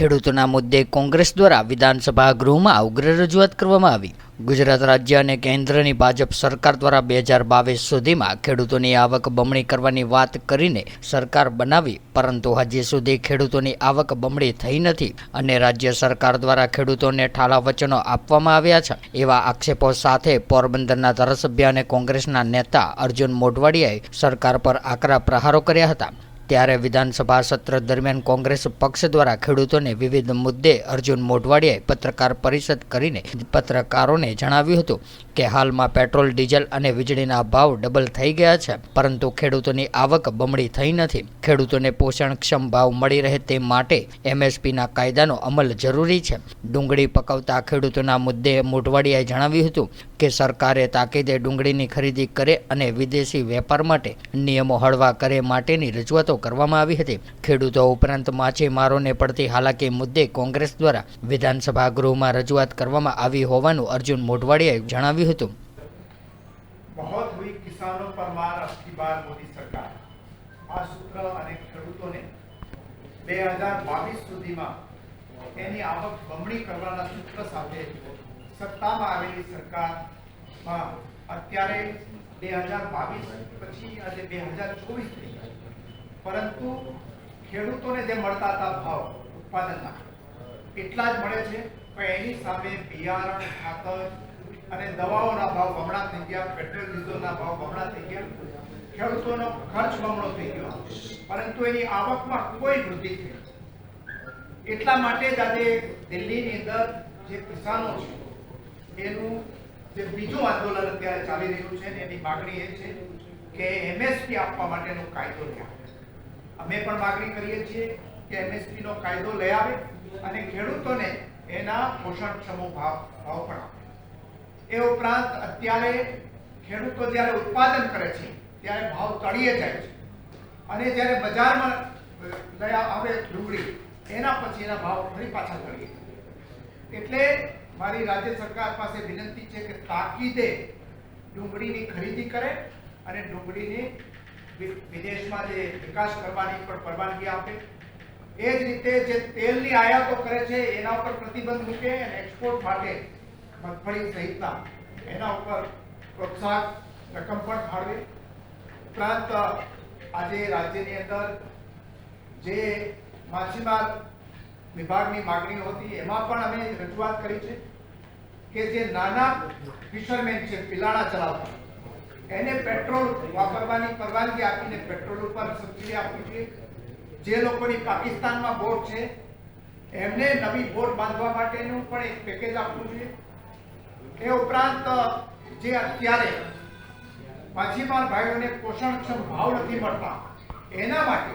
ખેડૂતોના મુદ્દે કોંગ્રેસ દ્વારા વિધાનસભા ગૃહમાં ઉગ્ર રજૂઆત કરવામાં આવી. ગુજરાત રાજ્ય અને કેન્દ્રની ભાજપ સરકાર દ્વારા બે હજાર બાવીસ સુધીમાં ખેડૂતોની આવક બમણી કરવાની વાત કરીને સરકાર બનાવી, પરંતુ હજી સુધી ખેડૂતોની આવક બમણી થઈ નથી અને રાજ્ય સરકાર દ્વારા ખેડૂતોને ઠાલા વચનો આપવામાં આવ્યા છે. એવા આક્ષેપો સાથે પોરબંદરના ધારાસભ્ય અને કોંગ્રેસના નેતા અર્જુન મોઢવાડિયાએ સરકાર પર આકરા પ્રહારો કર્યા હતા. ત્યારે વિધાનસભા સત્ર દરમિયાન કોંગ્રેસ પક્ષ દ્વારા ખેડૂતોને વિવિધ મુદ્દે અર્જુન મોઢવાડિયાએ પત્રકાર પરિષદ કરીને પત્રકારોને જણાવ્યું હતું કે હાલમાં પેટ્રોલ, ડીઝલ અને વીજળીના ભાવ ડબલ થઈ ગયા છે, પરંતુ ખેડૂતોની આવક બમણી થઈ નથી. ખેડૂતોને પોષણક્ષમ ભાવ મળી રહે તે માટે એમએસપીના કાયદાનો અમલ જરૂરી છે. ડુંગળી પકવતા ખેડૂતોના મુદ્દે મોઢવાડિયાએ જણાવ્યું હતું કે સરકારે તાકીદે ડુંગળીની ખરીદી કરે અને વિદેશી વેપાર માટે નિયમો હળવા કરે માટેની રજૂઆતો કરવામાં આવી હતી ખેડૂતો ઉપરાંત માછીમારોને પડતી હાલાકી મુદ્દે કોંગ્રેસ દ્વારા વિધાનસભા ગૃહમાં રજૂઆત કરવામાં આવી હોવાનું અર્જુન મોઢવાડિયાએ જણાવ્યું હતું बहुत हुई किसानों पर मार अब की बार मोदी सरकार આ સૂત્ર અને ખેડૂતોને બે હજાર બાવીસ સુધીમાં એની આવક બમણી કરવાના સૂત્ર સાથે સત્તામાં આવેલી સરકારમાં અત્યારે બે હજાર બાવીસ પછી આજે બે હજાર ચોવીસ થઈ પરંતુ ખેડૂતોને જે મળતા હતા ભાવ ઉત્પાદનના, એટલા જ મળે છે. પણ એની સામે બિયારણ, ખાતર અને દવાઓના ભાવ બમણા થઈ ગયા, પેટ્રોલ ડીઝલના ભાવ બમણા થઈ ગયા. ખેડૂતોનો ખર્ચ બમણો થઈ ગયો. પરંતુ એની આવકમાં કોઈ વૃદ્ધિ થઈ. એટલા માટે જ આજે દિલ્હીની અંદર જે કિસાનો છે એનું જે બીજું આંદોલન અત્યારે ચાલી રહ્યું છે એની માગણી એ છે કે એમએસપી આપવા માટેનો કાયદો લઈ આવે. અમે પણ માગણી કરીએ છીએ કે એમએસપી નો કાયદો લઈ આવે અને ખેડૂતોને એના પોષણક્ષમ ભાવ ભાવ પણ આપે. એ ઉપરાંત અત્યારે ખેડૂતો જ્યારે ઉત્પાદન કરે છે, ત્યારે ભાવ તળીએ જાય છે. અને જ્યારે બજારમાં લઈ આવે ડુંગળી, એના પછી એના ભાવ ફરી પાછા તળીએ. એટલે મારી રાજ્ય સરકાર પાસે વિનંતી છે કે તાકીદે ડુંગળીની ખરીદી કરે અને ડુંગળીની વિદેશમાં જે વિકાસ કરવાની પણ પરવાનગી આપે. એ જ રીતે જે તેલની આયાતો કરે છે, એના ઉપર પ્રતિબંધ મૂકે અને એક્સપોર્ટ માટે મગફળી સહિતના એના ઉપર પ્રોત્સાહક રકમ પણ ફાળવે. ઉપરાંત આજે રાજ્યની અંદર જે માછીમાર વિભાગની માગણી હતી, એમાં પણ અમે રજૂઆત કરી છે કે જે નાના ફિશરમેન છે પિલાણા ચલાવતા, એને પેટ્રોલ વાપરવાની પરવાનગી આપીને પેટ્રોલ ઉપર સબસિડી આપવી જોઈએ. જે લોકોની પાકિસ્તાનમાં બોટ છે, એમને નવી બોટ બાંધવા માટેનું પણ એક પેકેજ આપવું જોઈએ. એ ઉપરાંત, જે અત્યારે માછીમાર ભાઈઓને પોષણક્ષમ ભાવ નથી મળતા, એના માટે